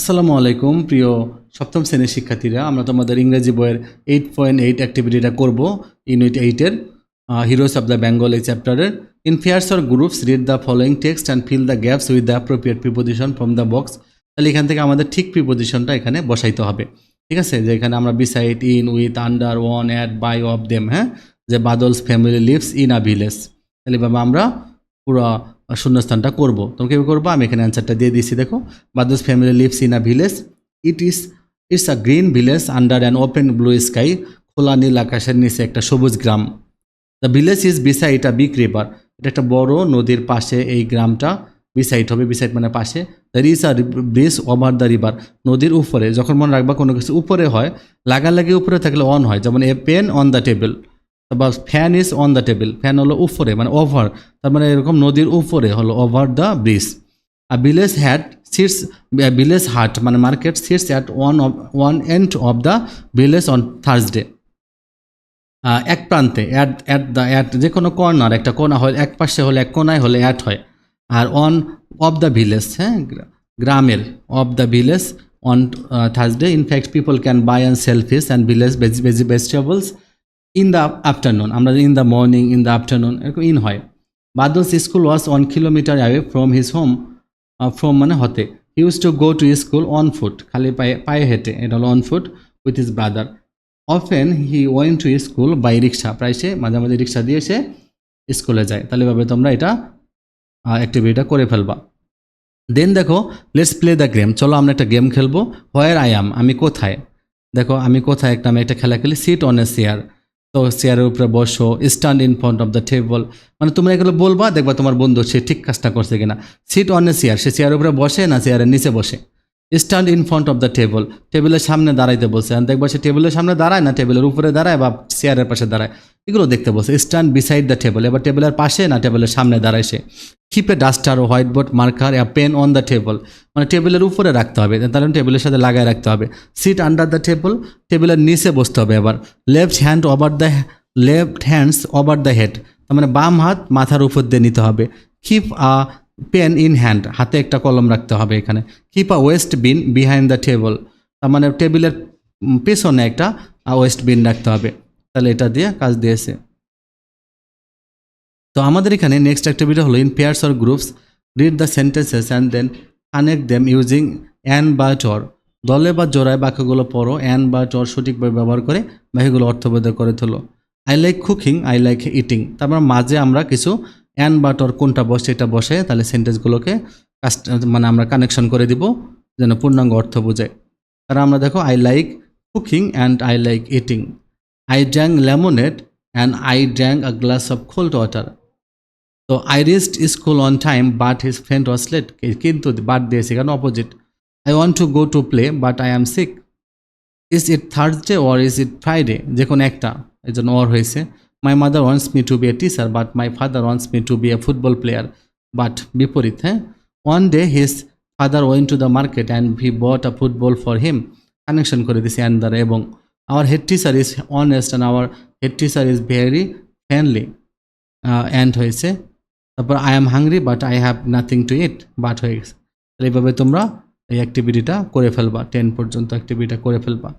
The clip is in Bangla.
আসসালামু আলাইকুম, প্রিয় সপ্তম শ্রেণির শিক্ষার্থীরা। আমরা তোমাদের ইংরেজি বইয়ের এইট পয়েন্ট এইট অ্যাক্টিভিটিটা করব ইউনিট এইটের হিরোস অফ দ্য বেঙ্গল এই চ্যাপ্টারের in pairs or groups read the following text and fill the gaps with the appropriate preposition from the box তাহলে এখান থেকে আমাদের ঠিক প্রিপোজিশনটা এখানে বসাইতে হবে। ঠিক আছে? যে এখানে আমরা beside in with under on at by of them হ্যাঁ? যে Badal's family lives in a village তাহলে এভাবে আমরা পুরো শূন্যস্থানটা করব। তোমরা কীভাবে করব? আমি এখানে অ্যান্সারটা দিয়ে দিচ্ছি দেখো। Badal's family lives in a village it is it's a green village under an open blue sky খোলা নীল আকাশের নিচে একটা সবুজ গ্রাম। The village is beside a big river এটা একটা বড় নদীর পাশে এই গ্রামটা বিসাইড হবে বিসাইড মানে পাশে। The is a bridge over the river নদীর উপরে, যখন মনে রাখবা কোনো কিছু উপরে হয়, লাগালাগি উপরে থাকলে অন হয়, যেমন a pen on the table বা fan is on the table fan হলো উপরে মানে ওভার তার মানে এরকম নদীর উপরে হলো over the bridge a village haat sits village haat মানে market sits at one of one end of the village on Thursday এক প্রান্তে অ্যাট অ্যাট দ্য অ্যাট যে কোনো কর্নার একটা কোনা হয় এক পাশে হলে, এক কোনায় হলে অ্যাট হয়। আর অন অফ দ্য ভিলেজ হ্যাঁ গ্রামের of the village on Thursday in fact people can buy and sell fish and village veggie vegetables in the afternoon আমরা in the morning in the afternoon এরকম ইন হয়। Badal's school was one kilometre away from his home from মানে হতে। Use to go to school on foot খালি পায়ে পায়ে হেঁটে। এটা হলো on foot with his brother often he went to school by rickshaw প্রায় সে মাঝে মাঝে রিক্সা দিয়ে সে স্কুলে যায়। তাহলে ভাবে তোমরা এটা অ্যাক্টিভিটিটা করে ফেলবা। দেন দেখো লেটস প্লে দ্য গেম চলো আমরা একটা গেম খেলব। হোয়ার আই অ্যাম আমি কোথায়? দেখো, আমি কোথায়? একটা, আমি একটা খেলা খেলি। সিট অন এ চেয়ার তো চেয়ারের উপরে বসো stand in front of the table মানে তোমরা এগুলো বলবা, দেখবা তোমার বন্ধু সে ঠিক কাজটা করছে কিনা। সিট অন এ চেয়ার সে চেয়ারের উপরে বসে না চেয়ারের নিচে বসে? Stand in front of the table টেবিলের সামনে দাঁড়াইতে বলছে। আর দেখবা সে টেবিলের সামনে দাঁড়ায় না, টেবিলের উপরে দাঁড়ায় বা চেয়ারের পাশে দাঁড়ায়। এগুলো দেখতে বসে স্ট্যান্ড বিসাইড দ্য টেবল এবার টেবিলের পাশে না টেবিলের সামনে দাঁড়ায় সে? Keep a duster O white board marker a pen on the table মানে টেবিলের উপরে রাখতে হবে তাহলে টেবিলের সাথে লাগায় রাখতে হবে। সিট আন্ডার দ্য টেবল টেবিলের নিচে বসতে হবে এবার left hand over the left hands over the head তার মানে বাম হাত মাথার উপর দিয়ে নিতে হবে। Keep a pen in hand হাতে একটা কলম রাখতে হবে এখানে। Keep a waste bin behind the table তার মানে টেবিলের পেছনে একটা ওয়েস্ট বিন রাখতে হবে। তাহলে এটা দিয়ে কাজ দিয়েছে। তো আমাদের এখানে নেক্সট অ্যাক্টিভিটি হলো in pairs or groups read the sentences and then connect them using an বা টর দলে বা জোড়ায় বাক্যগুলো পড়ো অ্যান বা টর সঠিকভাবে ব্যবহার করে বাক্যগুলো অর্থবোধ করে তোলো। I like cooking I like eating তারপর মাঝে আমরা কিছু অ্যান বা টর কোনটা বসে এটা বসে তাহলে সেন্টেন্সগুলোকে মানে আমরা কানেকশন করে দিব, যেন পূর্ণাঙ্গ অর্থ বোঝায় তারা আমরা দেখো I like cooking and I like eating I drank lemonade and I drank a glass of cold water তো I reached school on time but his friend was late কিন্তু বাট দিয়েছে, কারণ opposite I want to go to play but I am sick is it Thursday or is it Friday যে কোনো একটা, এই জন্য ওর হয়েছে। My mother wants me to be a teacher but my father wants me to be a football player but বিপরীত হ্যাঁ? One day his father went to the market and we bought a football for him connection করে দিয়েছে অ্যান্ড দ্বারা এবং our head teacher is honest and our head teacher is very friendly and হয়েছে। তারপর I am hungry but I have nothing to eat but হয়ে গেছে। তাহলে এইভাবে তোমরা এই অ্যাক্টিভিটিটা করে ফেলবা টেন পর্যন্ত অ্যাক্টিভিটিটা করে ফেলবা।